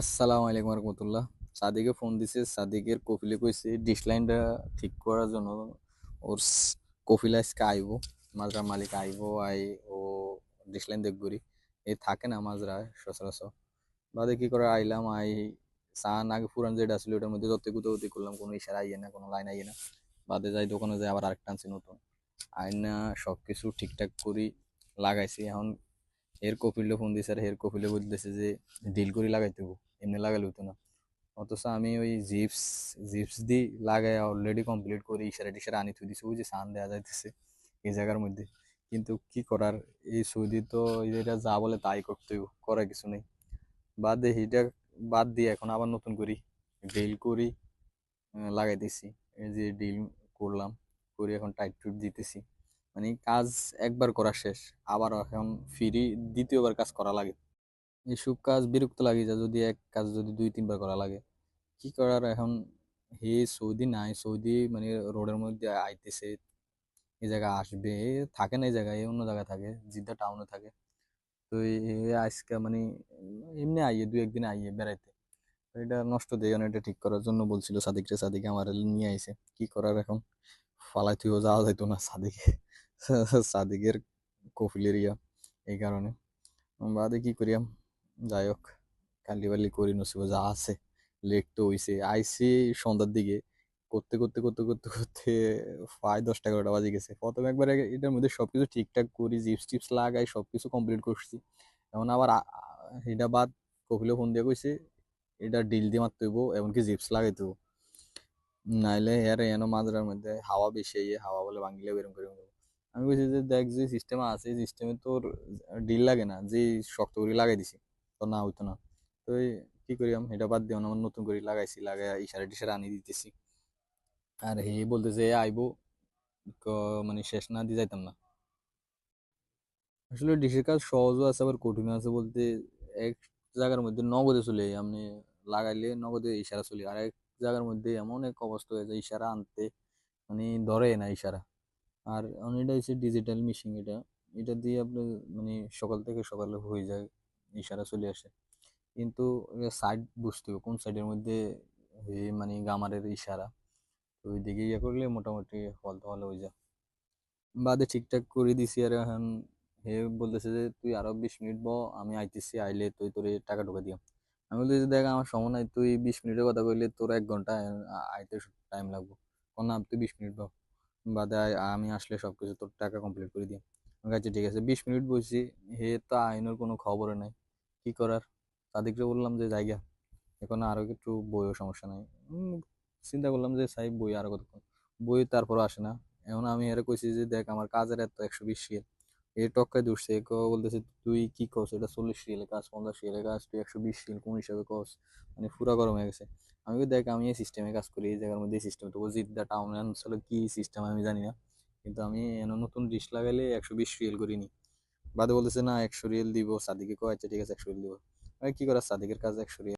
আসসালামু আলাইকুম রহমতুল্লাহ। সাদিকে ফোন দিছে, সাদিকের কপিলে কইছে ডিশ লাইনটা ঠিক করার জন্য ওর কপিল আজকে আইব মাজরা মালিক আইব, আই ও ডিশ লাইন দেখবরি এই থাকে না মাজরা, সচরাচর। বাদে কি করে আইলাম, আই সান আগে পুরান যেটা ছিল ওটার মধ্যে যত গুতো গতি করলাম, কোনো ইশারা আইয়ে না, কোনো লাইন আইয়ে না। বাদে যাই দোকানে যাই, আবার আরেকটা আনছি নতুন। আইনা সব কিছু ঠিকঠাক করি, লাগাইছি। এখন এর কপিলে ফোন দিছে আর এর কপিলে বলতেছে যে ডিল করে লাগাইতে। এমনি লাগালে হইতো না। অথচ আমি ওই জিপস জিপস দি লাগাই অলরেডি কমপ্লিট করি ইশারা টিশারা আনি থুই দিছি। যে সান দেওয়া যাইতেছে এই জায়গার মধ্যে। কিন্তু কি করার? এই সৌদি তো এটা যা বলে তাই করতে করার কিছু নেই। বাদ দিয়ে হিটা বাদ দিয়ে এখন আবার নতুন করি। ডিল করি লাগাইতেছি। এই যে ডিল করলাম, করে এখন টাইট টুট দিতেছি। মানে কাজ একবার করা শেষ, আবার এখন ফিরি, দ্বিতীয়বার কাজ করা লাগে। এসব কাজ বিরক্ত লাগে যা, যদি এক কাজ যদি দুই, তিনবার করা লাগে। কি করার এখন? হে সৌদি, নাই সৌদি মানে রোডের মধ্যে আইতেছে এই জায়গায় আসবে থাকে না এই জায়গায় অন্য জায়গায় থাকে, জিদ্দা টাউনে থাকে। তো আজকে মানে এমনি আইয়ে, দুই, একদিন আইয়ে বেড়াইতে। এটা নষ্ট দিয়ে এটা ঠিক করার জন্য বলছিল সাদিক রে সাদিক আমার নিয়ে আইছে। কি করার এখন? ফালাই তুইও যাওয়া যাইতো না সাদিকে। সাদিকের কফিলের এই কারণে। বাদে কি করিয়াম যাই হোক কালি বালি করি, নসিব যা আছে, লেট তো হইছে। আইসি সন্ধ্যার দিকে, করতে করতে করতে করতে করতে প্রায় দশটা এগারোটা বাজে গেছে। প্রথমে একবার এটার মধ্যে সব কিছু ঠিকঠাক করি, জিপস টিপস লাগাই সব কিছু কমপ্লিট করছি। এখন আবার এটা বাদ কপিলে ফোন দিয়ে কইছে, এটা ডিল দিয়ে মারতে হইব, এমনকি জিপস লাগাইতে হইব। নাইলে এর এন মাঝরার মধ্যে হাওয়া বেশি, হাওয়া বলে ভাঙিলে বেরম করে আমি বলছি যে, দেখ, যে সিস্টেম আছে সিস্টেমে তোর ডিল লাগে না, যে শক্ত করে লাগাই দিছি, তো না হইতো না। তো কি করিয়াম এটা বাদ দিও না আমার নতুন করে লাগাইছি লাগাই ইশারা টিশারা আনি দিতেছি। আর হে বলতেছে আইবো মানে শেষ না, দিয়ে যাইতাম না। আসলে ডিশের কাজ সহজও আছে, আবার কঠিনও আছে বলতে, এক জায়গার মধ্যে নগদে চলে আপনি লাগাইলে নগদে ইশারা চলে আর এক জায়গার মধ্যে এমন এক অবস্থা হয়ে যায়, ইশারা আনতে মানে ধরে না ইশারা। আর এটা হচ্ছে ডিজিটাল মেশিন এটা। এটা দিয়ে আপনি মানে সকাল থেকে সকালে হয়ে যায়, ইশারা চলে আসে। কিন্তু সাইড বুঝতে হবে, কোন সাইডের মধ্যে মানে গামারের ইশারা। তো ওই দিকে ইয়ে করলে মোটামুটি ফল তো হয়ে যায়। বাদে ঠিকঠাক করে দিছি আর এখন হে বলতেছে যে, তুই আরও বিশ মিনিট ব আমি আইতেছি, আইলে তুই তোর টাকা ঢুকা দিয়াম। আমি বলতেছি দেখ, আমার সময় নাই, তুই বিশ মিনিটের কথা কইলে তোর এক ঘণ্টা আইতে টাইম লাগবে। কোন না, তুই বিশ মিনিট বাও বাদে দেয়, আমি আসলে সব কিছু তোর টাকা কমপ্লিট করে দিই। আমি কাছে ঠিক আছে, বিশ মিনিট বসছি, হে তো আইনের কোনো খবর নাই, কি করার? তাদেরকে বললাম যে জায়গা এখন আরও একটু বইও সমস্যা নাই। চিন্তা করলাম যে সাহেব বই আরও কতক্ষণ? বই তারপরও আসে না। এখন আমি এর কইছি যে, দেখ, আমার কাজের এত একশো বিশ রিয়েল এ টক্কায় দূরছে এ বলতেছে, তুই কি কস এটা চল্লিশ রিয়েলের কাজ, পঞ্চাশ রিয়েলের কাজ, তুই একশো বিশ রিয়েল কোন হিসাবে কস মানে পুরা গরম হয়ে গেছে। আমি দেখ, আমি এই সিস্টেমে কাজ করি, এই জায়গার মধ্যে সিস্টেম তো জিদ্দা টাউন অঞ্চলে কি সিস্টেম আমি জানি না। কিন্তু আমি নতুন ডিশ লাগাইলে একশো বিশ রিয়েল করিনি। বাদে বলতেছে, না, একশো রিয়েল দিব। সাদিকে কয় আচ্ছা ঠিক আছে, একশো রিয়েল দিব। কি করার? সাদিকের কাজ একশো রিয়েল।